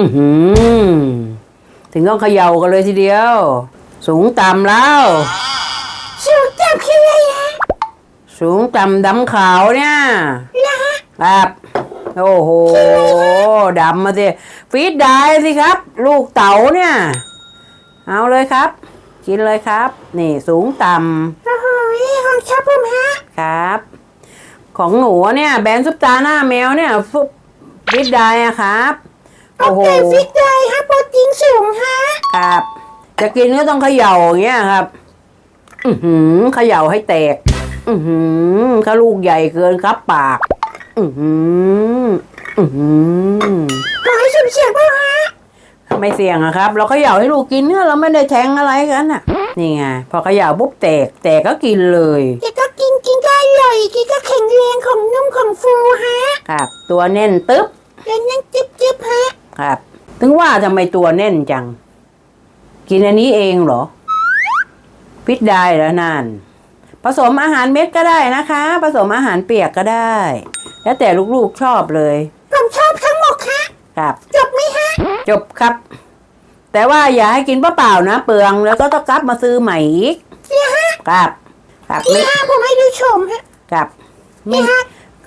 อื้อหือถึงต้องเขย่ากันเลยทีเดียว สูงต่ำแล้ว สูงต่ำคืออะไรฮะสูงต่ำดำขาวเนี่ยนะฮะครับโอ้โหดำมาสิฟีดได้สิครับ ลูกเต๋าเนี่ย เอาเลยครับ กินเลยครับ นี่สูงต่โอ้โหนี่ของชอบผมฮะำครับ ของหนูเนี่ย แบรนด์ซุปตาหน้าแมวเนี่ยฟุบฟีดได้อะครับ โอโอ้โหเคฟิตได้ฮะโปรตีนสูงฮะครับ จะกินก็ต้องเขย่าอย่างเงี้ยครับ อือหือเขย่าให้แตก อือหือเขาลูกใหญ่เกินครับปาก อือหืออือหือขอให้สุ่มเสี่ยงบ้างฮะไม่เสี่ยงอะครับ เราเขย่าให้ลูกกินเนี่ยเราไม่ได้แทงอะไรกันน่ะ นี่ไงพอเขย่าปุ๊บแตก แตกก็กินเลยแกก็กินกินก็อร่อยกินก็แข็งแรงของนุ่มของฟูฮะครับ ตัวแน่นตึ๊บ แล้วนั่งจิ๊บจิ๊บฮะ ครับ ถึงว่าทำไมตัวแน่นจัง กินอันนี้เองเหรอ พิษได้แล้วนั่น ผสมอาหารเม็ดก็ได้นะคะ ผสมอาหารเปียกก็ได้ แล้วแต่ลูกๆชอบเลย ผมชอบทั้งหมดฮะครับ จบไหมฮะ จบครับ แต่ว่าอย่าให้กินเปล่าๆนะ เปลืองแล้วก็ต้องกลับมาซื้อใหม่อีกนี่ฮะครับ ครับไม่นี่ฮะผมให้ดูชมฮะครับไม่นี่ฮะ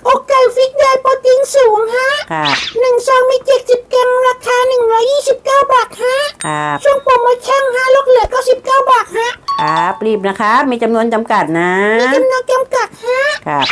อกไก่ฟิตได้โปรตีนสูงฮะครับ ครับ ช่วงโปรโมชั่นฮะลดเหลือเก้าสิบเก้าบาทฮะ ครับ รีบนะครับมีจำนวนจำกัดนะ มีจำนวนจำกัดฮะ ครับ